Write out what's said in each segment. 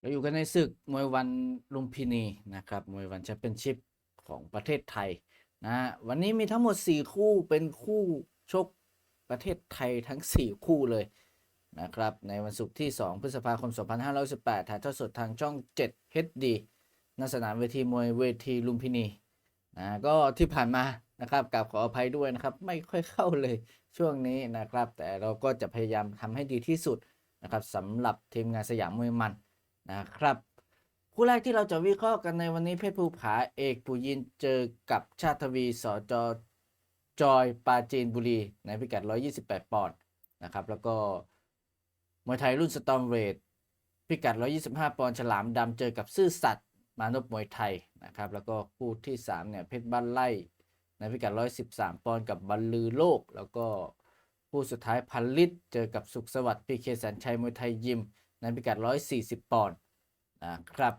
เราอยู่กันในศึกมวยวันลุมพินีนะครับมวยวันแชมเปี้ยนชิพของประเทศไทยนะวันนี้มีทั้งหมด 4 คู่เป็นคู่ชกประเทศไทยทั้ง 4 คู่เลยนะครับในวันศุกร์ที่ 2 พฤษภาคม 2518 ถ่ายทอดสดทางช่อง 7 HD ณสนามเวทีมวยเวทีลุมพินีนะก็ที่ผ่านมานะครับกับขออภัยด้วยนะครับ ไม่ค่อยเข้าเลยช่วงนี้นะครับ แต่เราก็จะพยายามทำให้ดีที่สุดนะครับสำหรับทีมงานสยามมวยมัน นะครับคู่แรกที่เราจะวิเคราะห์กันในวันนี้เพชรภูผาเอกปุยินเจอกับชาติทวีสอจอจอยปาจีนบุรี ในพิกัด 128 ปอนด์นะครับ แล้วก็มวยไทยรุ่นสตอมเวทพิกัด 125 ปอนด์ฉลามดำเจอกับซื่อสัตย์มานพมวยไทยนะครับ แล้วก็คู่ที่ 3 เนี่ยเพชรบ้านไล่ในพิกัด 113 ปอนด์กับบรรลือโลก แล้วก็คู่สุดท้ายพันลิตเจอกับสุขสวัสดิ์พีเคแสนชัยมวยไทยยิม ในพิกัด 140 ปอนด์นะครับ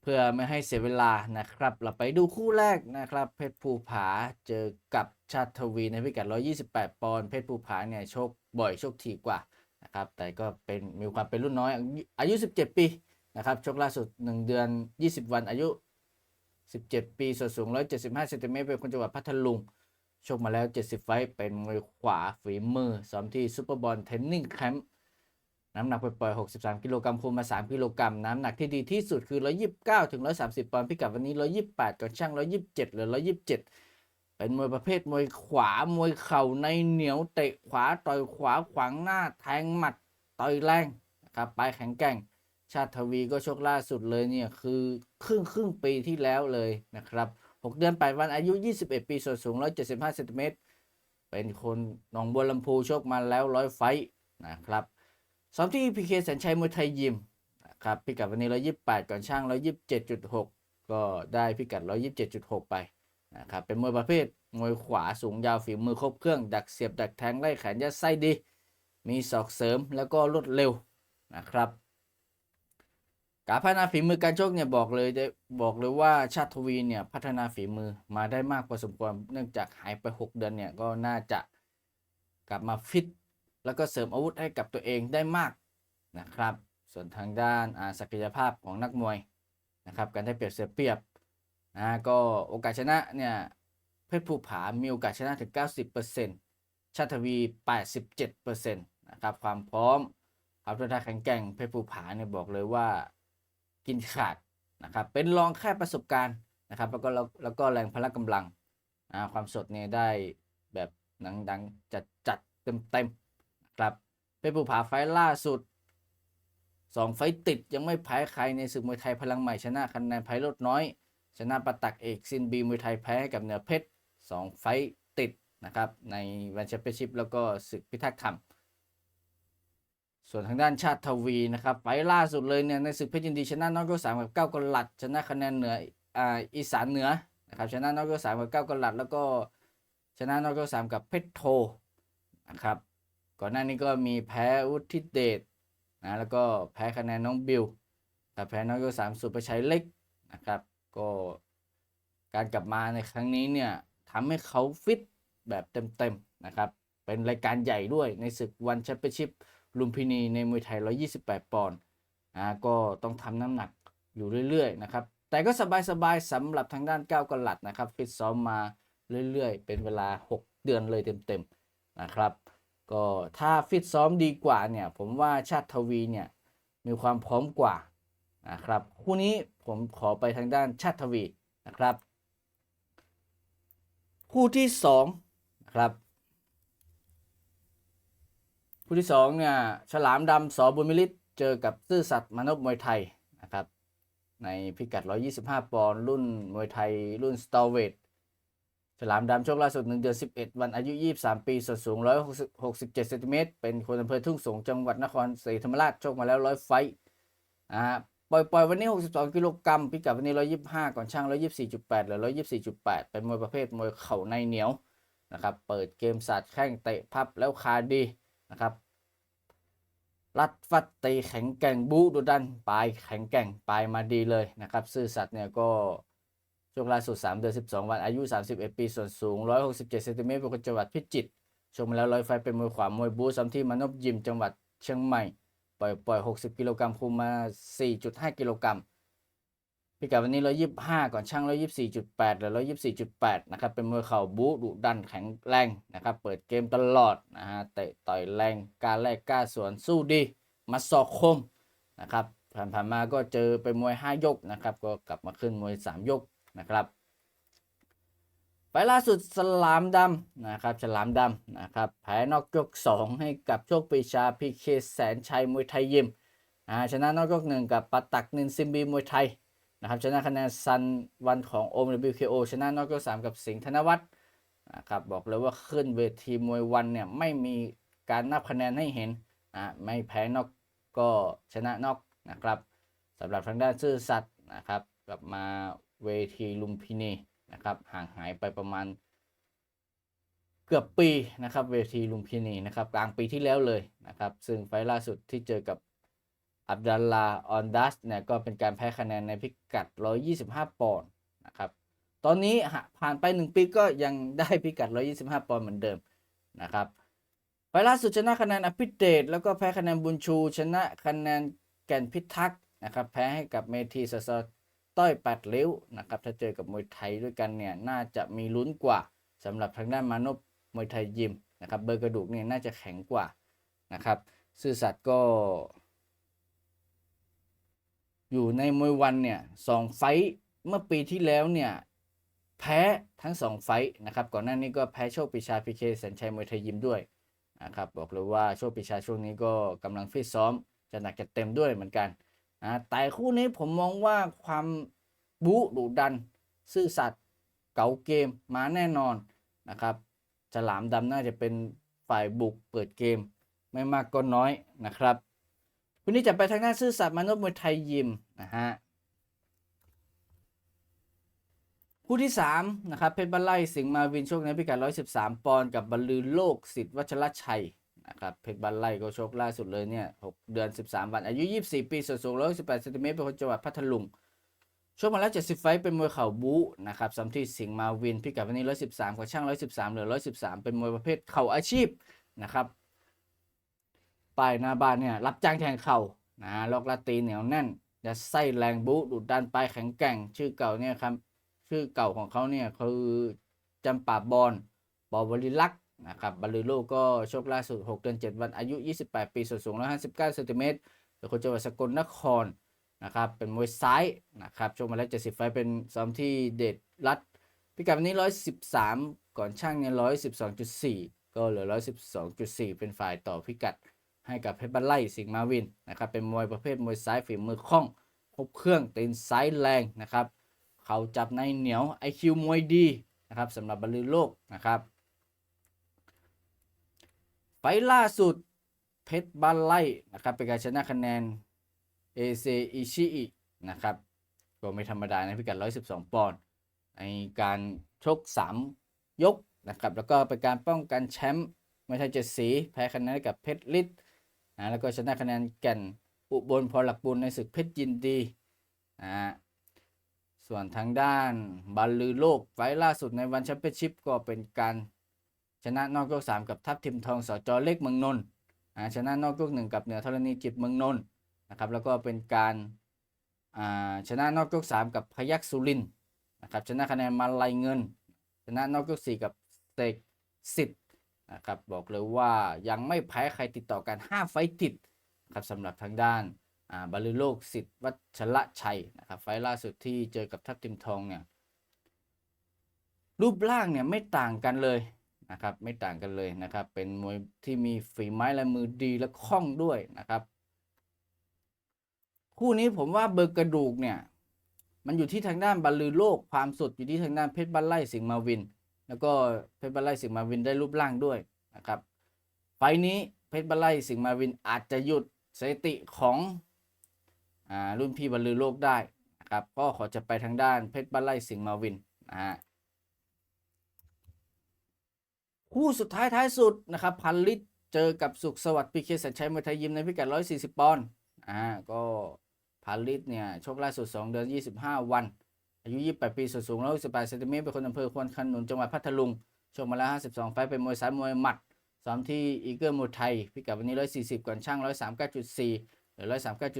เพื่อไม่ให้เสียเวลานะครับ เราไปดูคู่แรกนะครับ เพชรภูผาเจอกับชาติทวีในพิกัด 128 ปอนด์เพชรภูผาเนี่ยโชคบ่อยโชคถี่กว่านะครับ แต่ก็เป็นมีความเป็นรุ่นน้อยอายุ 17 ปีนะครับชคล่าสุด 1 เดือน 20 วันอายุ 17 ปีส่วนสูง 175เซนติเมตรเป็นคนจังหวัดพัทลุงชกมาแล้ว 70 ไฟต์เป็นมวยขวาฝีมือซ้อมที่ซูเปอร์บอลเทนนิ่งแคมป์ น้ำหนักปล่อยๆ63 กิโลกรัมคุมมา 3 กิโลกรัม น้ำหนักที่ดีที่สุดคือ 129 ถึง 130 ปอนด์พิกัดวันนี้ 128 ก่อนช่าง 127 หรือ 127 เป็นมวยประเภทมวยขวา มวยเข่าในเหนียวเตะขวา ต่อยขวาขวางหน้า แทงหมัด ต่อยแรงนะครับไปแข็งแกร่ง ชาติทวีก็ชกล่าสุดเลยเนี่ยคือครึ่งครึ่งปีที่แล้วเลยนะครับ 6 เดือน 8 วัน อายุ 21 ปี ส่วนสูง 175เซนติเมตร เป็นคนหนองบัวลำพูชกมาแล้วร้อยไฟนะครับ ซ้อมที่พีเคแสนชัยมวยไทยยิมครับพิกัดวันนี้ 128 ก่อนช่าง 127.6 ก็ได้พิกัด 127.6 ไปนะครับเป็นมวยประเภทมวยขวาสูงยาวฝีมือครบเครื่อง ดักเสียบดักแทงไล่แขนยัดไส้ดี มีศอกเสริมแล้วก็รวดเร็วนะครับการพัฒนาฝีมือการชกเนี่ยบอกเลยได้บอกเลยว่าชาติทวีเนี่ยพัฒนาฝีมือมาได้มากพอสมควรเนื่องจากหายไป 6 เดือนเนี่ยก็น่าจะกลับมาฟิต แล้วก็เสริมอาวุธให้กับตัวเองได้มากนะครับ ส่วนทางด้านศักยภาพของนักมวยนะครับการได้เปรียบเสียเปรียบนะก็โอกาสชนะเนี่ยเพชรภูผา มีโอกาสชนะถึง 90%ชาติวี 87%นะครับความพร้อมความท้าทายแข็งแกร่งเพชรภูผาเนี่ยบอกเลยว่ากินขาดนะครับเป็นรองแค่ประสบการณ์นะครับแล้วก็แล้วก็แรงพละกำลังอ่าความสดเนี่ยได้แบบหนังดังจัดจัดเต็มเต็ม ครับเป็นผู้ผาไฟล่าสุดสองไฟติดยังไม่แพ้ใครในศึกมวยไทยพลังใหม่ชนะคะแนนไพโรดน้อย ชนะประตักเอกซินบีมวยไทยแพ้กับเหนือเพชรสองไฟติดนะครับในวันแชมเปี้ยนชิพแล้วก็ศึกพิทักษ์ธรรม ส่วนทางด้านชาติทวีนะครับไฟล่าสุดเลยเนี่ยในศึกเพชรยินดีชนะน็อกยกสามกับเก้ากหลัด ชนะคะแนนเหนืออ่าอีสานเหนือนะครับชนะน็อกยกสามกับเก้ากหลัด แล้วก็ชนะน็อกยกสามกับเพชรโทนะครับ ก่อนหน้านี้ก็มีแพ้วุฒิเดชนะแล้วก็แพ้คะแนนน้องบิวกับแพ้น็อกยสามสุประชัยเล็กนะครับ ก็การกลับมาในครั้งนี้เนี่ยทำให้เขาฟิตแบบเต็มๆนะครับ เป็นรายการใหญ่ด้วยในศึกวันแชมเปี้ยนชิพลุมพินีในมวยไทย 128 ปอนด์อ่าก็ต้องทำน้ำหนักอยู่เรื่อยๆนะครับ แต่ก็สบายๆสำหรับทางด้านก้าวกลัดนะครับ ฟิตซ้อมมาเรื่อยๆ เป็นเวลา 6 เดือนเลยเต็มๆนะครับ ก็ถ้าฟิตซ้อมดีกว่าเนี่ย ผมว่าชาติทวีเนี่ยมีความพร้อมกว่านะครับคู่นี้ผมขอไปทางด้านชาติทวีนะครับ คู่ที่2นะครับคู่ที่สองเนี่ยฉลามดำสอบุญมิลิตเจอกับซื่อสัตย์มานพมวยไทยนะครับในพิกัด 125 ปอนด์รุ่นมวยไทยรุ่นสตอเวท ฉลามดำชกล่าสุด1เดือน11 วันอายุ 23 ปีส่วนสูง 167เซนติเมตรเป็นคนอำเภอทุ่งสงจังหวัดนครศรีธรรมราชชกมาแล้ว 100 ไฟต์อ่าปล่อยปล่อยวันนี้ 62 กิโลกรัมพิกัดวันนี้ 125 ก่อนช่าง 124.8 หรือ 124.8 เป็นมวยประเภทมวยเข่าในเหนียวนะครับเปิดเกมสาดแข้งเตะพับแล้วคาดีนะครับรัดฟัดตีแข็งแกร่งบูดุดันปลายแข็งแกร่งปลายมาดีเลยนะครับซื่อสัตย์เนี่ยก็ ช่วงล่าสุด 3 เดือน 12 วัน อายุ 31 ปี ส่วนสูง 167เซนติเมตรเป็นคนจังหวัดพิจิตรชมมาแล้วร้อยไฟเป็นมวยขวามวยบูซ้ำที่มานพยิมจังหวัดเชียงใหม่ ปล่อยปล่อย 60 กิโลกรัมคุมมา 4.5 กิโลกรัมพิกัดวันนี้ 125 ก่อนช่าง 124.8หรือ 124.8 นะครับ เป็นมวยเข่าบูดุดันแข็งแรงนะครับ เปิดเกมตลอดนะฮะ เตะต่อยแรง การแลกกล้าสวนสู้ดี มาสอกคมนะครับ ผ่านๆมาก็เจอไปมวย 5 ยกนะครับ ก็กลับมาขึ้นมวย 3 ยก นะครับไปล่าสุดสลามดำนะครับฉลามดำนะครับแพ้นอกยก 2 ให้กับโชคปีชาพีเคแสนชัยมวยไทยยิมชนะนอกยกหนึ่งกับปาตักนินซิมบีมวยไทยนะครับชนะคะแนนซันวันของโอม WKO ชนะนอกยก 3 กับสิงห์ธนวัฒน์นะครับบอกเลยว่าขึ้นเวทีมวยวันเนี่ยไม่มีการนับคะแนนให้เห็นอ่าไม่แพ้นอกก็ชนะนอกนะครับสำหรับทางด้านซื่อสัตย์นะครับกลับมา เวทีลุมพินีนะครับห่างหายไปประมาณเกือบปีนะครับเวทีลุมพินีนะครับกลางปีที่แล้วเลยนะครับซึ่งไฟล์ล่าสุดที่เจอกับอับดัลลาออนดัสเนี่ยก็เป็นการแพ้คะแนนในพิกัด 125 ปอนด์นะครับตอนนี้ผ่านไป 1 ปีก็ยังได้พิกัด 125 ปอนด์เหมือนเดิมนะครับไฟล์ล่าสุดชนะคะแนนอภิเดชแล้วก็แพ้คะแนนบุญชู ชนะคะแนนแก่นพิทักษ์นะครับแพ้ให้กับเมทีสส ต้อยแปดเลี้ยวนะครับถ้าเจอกับมวยไทยด้วยกันเนี่ยน่าจะมีลุ้นกว่าสำหรับทางด้านมานพมวยไทยยิมนะครับเบอร์กระดูกเนี่ยน่าจะแข็งกว่านะครับซื่อสัตย์ก็ อยู่ในมวยวันเนี่ยสองไฟต์เมื่อปีที่แล้วเนี่ยแพ้ทั้งสองไฟต์นะครับก่อนหน้านี้ก็แพ้โชคปิชาพีเคแสนชัยมวยไทยยิมด้วยนะครับบอกเลยว่าโชคปิชาช่วงนี้ก็กำลังฟิตซ้อมจะหนักจะเต็มด้วยเหมือนกัน นะแต่คู่นี้ผมมองว่าความบู๊ดุดัน ซื่อสัตย์เก๋าเกมมาแน่นอนนะครับฉลามดำน่าจะเป็นฝ่ายบุกเปิดเกม ไม่มากก็น้อยนะครับคุณนี้จะไปทางด้านซื่อสัตย์มนุษย์มวยไทยยิมนะฮะคู่ที่3นะครับเพชรบัลไลสิงห์มาวินโชคในพิกัด113 ปอนด์กับบรรลือโลกสิทธิ์วัชรชัย นะครับเพชรบัลไล่ก็โชคล่าสุดเลยเนี่ย6เดือน 13 วัน อายุ 24 ปีส่วนสูง118เซนติเมตรเป็นคนจังหวัดพัทลุงช่วงมาแล้ว70 ไฟเป็นมวยเข่าบู๊นะครับซ้ำที่สิงห์มาวินพิกัดวันนี้ 113กับช่าง 113 เหลือ 113 เป็นมวยประเภทเข่าอาชีพนะครับป้ายหน้าบ้านเนี่ยรับจ้างแทงเข่านะล็อกลาตีเหนียวแน่นจะไส้แรงบู๊ดุดันไปแข็งแกร่ง ชื่อเก่าเนี่ยครับชื่อเก่าของเขาเนี่ยคือจำปาบอลบอวลิลักษ นะครับบาลือโลก็โชคล่าสุด 6 เดือน 7 วันอายุ 28 ปีส่วนสูง 159เซนติเมตรเป็นคนจังหวัดสกลนครนะครับเป็นมวยซ้ายนะครับช่วงมาแล้ว 70 ไฟล์เป็นซ้อมที่เดชรัดพิกัดวันนี้ 113 ก่อนช่างเนี่ย112.4 ก็เหลือ 112.4 เป็นฝ่ายต่อพิกัดให้กับเพชรบัลไลสิงห์มาวินนะครับเป็นมวยประเภทมวยซ้ายฝีมือคล่องครบเครื่องตีนซ้ายแรงนะครับเขาจับในเหนียว IQ มวยดีนะครับสำหรับบรรลือโลกนะครับ ไฟล่าสุดเพชรบัลไล่นะครับเป็นการชนะคะแนนเอเซอิชิอินะครับก็ไม่ธรรมดานะพิกัด 112 ปอนด์ในการชก 3 ยกนะครับแล้วก็เป็นการป้องกันแชมป์ไม่ใช่เจ็ดสีแพ้คะแนนกับเพชรลิศนะแล้วก็ชนะคะแนนแก่นอุบลพรหลักบุญในศึกเพชรยินดีนะส่วนทางด้านบอลลือโลกไฟล่าสุดในวันแชมเปี้ยนชิพก็เป็นการ ชนะนอกยก3กับทัพทิมทองสจเล็กเมืองนนท์ชนะนอกยก1กับเหนือธรณีจิตเมืองนนท์นะครับแล้วก็เป็นการชนะนอกยก3กับพยัคฆ์สุรินทร์นะครับชนะคะแนนมาลายเงิน ชนะนอกยก4กับเตกสิทธิ์นะครับบอกเลยว่ายังไม่แพ้ใครติดต่อกัน 5 ไฟต์ติดครับสำหรับทางด้านบาลือโลกสิทธิ์วัชระชัยนะครับไฟล์ล่าสุดที่เจอกับทัพทิมทองเนี่ยรูปร่างเนี่ยไม่ต่างกันเลย นะครับไม่ต่างกันเลยนะครับ เป็นมวยที่มีฝีไม้ลายมือดีและคล่องด้วยนะครับ คู่นี้ผมว่าเบอร์กระดูกเนี่ย มันอยู่ที่ทางด้านบอลลือโลกความสดอยู่ที่ทางด้านเพชรบัลไลสิงห์มาวิน แล้วก็เพชรบัลไลสิงห์มาวินได้รูปร่างด้วยนะครับไฟนี้เพชรบัลไลสิงห์มาวินอาจจะหยุดสถิติของอ่ารุ่นพี่บอลลือโลกได้นะครับก็ขอจะไปทางด้านเพชรบัลไลสิงห์มาวินนะฮะ คู่สุดท้ายท้ายสุดนะครับพันลิตรเจอกับสุขสวัสดิ์พีเคสัญชัยมวยไทยยิมในพิกัด 140 ปอนด์อ่าก็พาลิสเนี่ยชคล่าสุด 2 เดือน 25 วัน อายุ 28 ปีส่วนสูง118เซนติเมตรเป็นคนอำเภอควนขนุนจังหวัดพัทลุงชคมาแล้ว 52 ไฟเป็นมวยสายมวยหมัดซ้อมที่อีเกิลมวยไทยพิกัดวันนี้ 140 ก่อนช่าง 139.4หรือ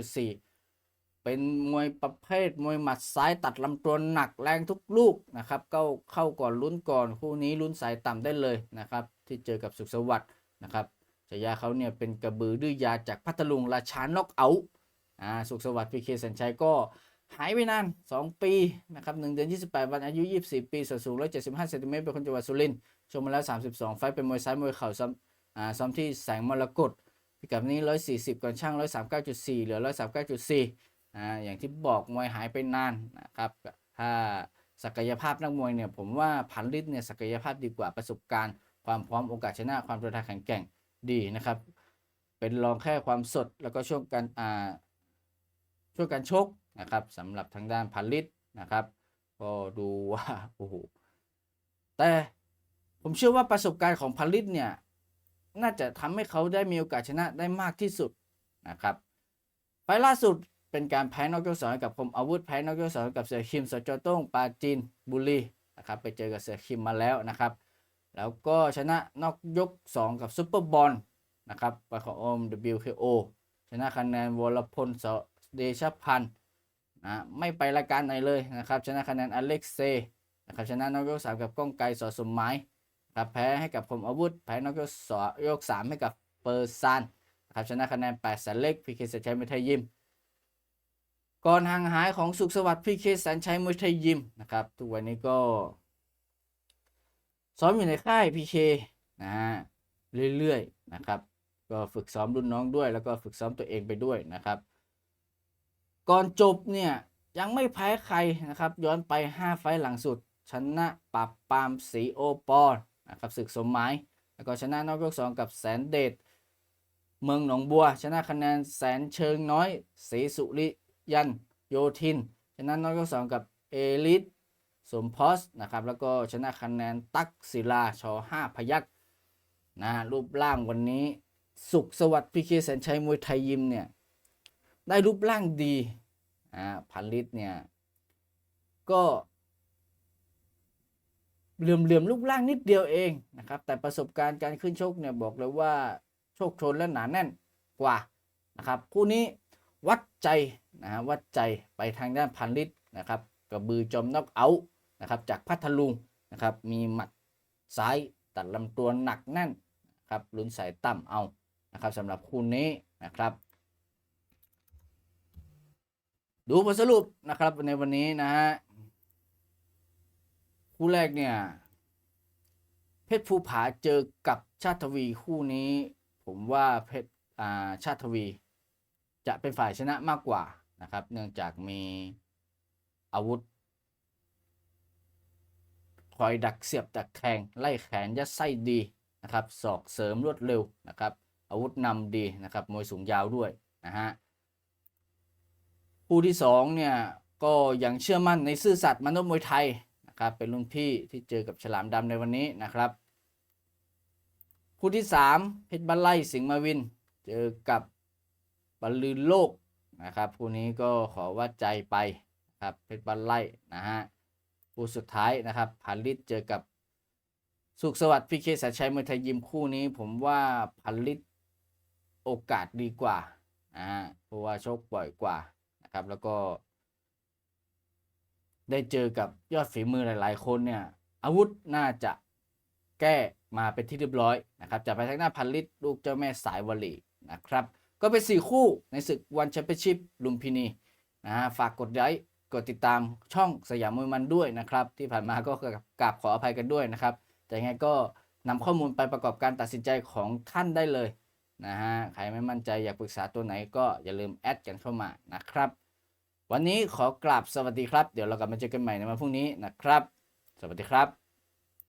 139.4 เป็นมวยประเภทมวยหมัดซ้ายตัดลำตัวหนักแรงทุกลูกนะครับก็เข้าก่อนลุ้นก่อนคู่นี้ลุ้นสายต่ำได้เลยนะครับที่เจอกับสุขสวัสดิ์นะครับฉายาเขาเนี่ยเป็นกระบือดื้อยาจากพัทลุงราชานอกเอาอ่าสุขสวัสดิ์พีเคสัญชัยก็หายไปนาน 2 ปีนะครับ1เดือน 28 วันอายุ 24 ปีส่วนสูง 175เซนติเมตรเป็นคนจังหวัดสุรินทร์ชมมาแล้ว 32 ไฟเป็นมวยซ้ายมวยเข่าซ้อมอ่าซ้อมที่แสงมรกตพิกัดนี้ 140 ก่อนช่าง 139.4 เหลือ 139.4 อ่าอย่างที่บอกมวยหายไปนานนะครับถ้าศักยภาพนักมวยเนี่ยผมว่าพันลิตรเนี่ยศักยภาพดีกว่าประสบการณ์ ความพร้อมโอกาสชนะความทนทาแข็งแกร่งดีนะครับ เป็นรองแค่ความสดแล้วก็ช่วงการอ่าช่วงการชกนะครับสำหรับทางด้านพันลิตรนะครับก็ดูว่าโอ้โหแต่ผมเชื่อว่าประสบการณ์ของพันลิตรเนี่ยน่าจะทำให้เขาได้มีโอกาสชนะได้มากที่สุดนะครับไฟล่าสุด เป็นการแพ้นอกยกสองให้กับคมอาวุธแพ้นอกยกสองให้กับเสือคิมสจโต้งปาจีนบุรีนะครับไปเจอกับเสือคิมมาแล้วนะครับ แล้วก็ชนะนอกยก 2 กับซุปเปอร์บอลนะครับไปของโอม WKO ชนะคะแนนวรพลสเดชพันธ์นะไม่ไปรายการไหนเลยนะครับ ชนะคะแนนอเล็กเซนะครับชนะนอกยก 3 กับก้องไกรสอสมหมายครับแพ้ให้กับคมอาวุธ แพ้นอกยกสอยก3ให้กับเปอร์ซานนะครับชนะคะแนน8แสนเล็กพีเคสชัยไม่ไทยยิม ก่อนห่างหายของสุขสวัสดิ์พี่เคแสนชัยมวยไทยยิมนะครับทุกวันนี้ก็ซ้อมอยู่ในค่ายพีเคนะฮะเรื่อยๆนะครับ ก็ฝึกซ้อมรุ่นน้องด้วย แล้วก็ฝึกซ้อมตัวเองไปด้วยนะครับ ก่อนจบเนี่ยยังไม่แพ้ใครนะครับ ย้อนไป 5 ไฟล์หลังสุด ชนะปรับปามสีโอปอนนะครับศึกสมหมายแล้วก็ชนะนอกยกสองกับแสนเดชเมืองหนองบัว ชนะคะแนนแสนเชิงน้อยศรีสุริ ยันโยทิน ชนะน้อยยกสองกับเอลิสสมพอสนะครับ แล้วก็ชนะคะแนนตักศิลาชอห้าพยักนะรูปร่างวันนี้สุขสวัสดิ์พีเคแสนชัยมวยไทยยิมเนี่ย ได้รูปร่างดีอ่าพันลิตเนี่ย ก็เหลื่อมเหลื่อมรูปร่างนิดเดียวเองนะครับ แต่ประสบการณ์การขึ้นชกเนี่ยบอกเลยว่าโชคชนและหนาแน่นกว่านะครับ คู่นี้ วัดใจนะฮะวัดใจไปทางด้านพันลิตรนะครับกระบือจอมนอกเอาท์นะครับจากพัทลุงนะครับมีหมัดซ้ายตัดลำตัวหนักแน่นครับลุ้นสายต่ำเอานะครับสำหรับคู่นี้นะครับ ดูผลสรุปนะครับในวันนี้นะฮะคู่แรกเนี่ยเพชรภูผาเจอกับชาติทวีคู่นี้ ผมว่าเพชรอ่าชาติทวี จะเป็นฝ่ายชนะมากกว่านะครับ เนื่องจากมีอาวุธ คอยดักเสียบดักแทงไล่แขนยัดไส้ดีนะครับศอกเสริมรวดเร็วนะครับ อาวุธนำดีนะครับมวยสูงยาวด้วยนะฮะคู่ที่สองเนี่ยก็ยังเชื่อมั่นในซื่อสัตย์มนุษย์มวยไทยนะครับ เป็นรุ่นพี่ที่เจอกับฉลามดำในวันนี้นะครับ คู่ที่สามเพชรบัลไลสิงห์มาวิน เจอกับ บอลลืนโลกนะครับคู่นี้ก็ขอว่าใจไปครับเพชรบัลไลนะฮะคู่สุดท้ายนะครับพันลิตเจอกับสุขสวัสดิ์พีเคสชัยมวยไทยยิมคู่นี้ ผมว่าพันลิตโอกาสดีกว่าอ่าเพราะว่าโชคบ่อยกว่านะครับแล้วก็ได้เจอกับยอดฝีมือหลาย ๆ คนเนี่ยอาวุธน่าจะแก้มาเป็นที่เรียบร้อยนะครับจะไปทางหน้าพันลิตลูกเจ้าแม่สายวลีนะครับ ก็เป็น 4 คู่ในศึกวันแชมเปี้ยนชิพลุมพินีนะฮะฝากกดไลค์กดติดตามช่องสยามมวยมันด้วยนะครับ ที่ผ่านมาก็กราบขออภัยกันด้วยนะครับ แต่ยังไงก็นำข้อมูลไปประกอบการตัดสินใจของท่านได้เลยนะฮะใครไม่มั่นใจอยากปรึกษาตัวไหนก็อย่าลืมแอดกันเข้ามานะครับ วันนี้ขอกราบสวัสดีครับ เดี๋ยวเรากลับมาเจอกันใหม่ในวันพรุ่งนี้นะครับ สวัสดีครับ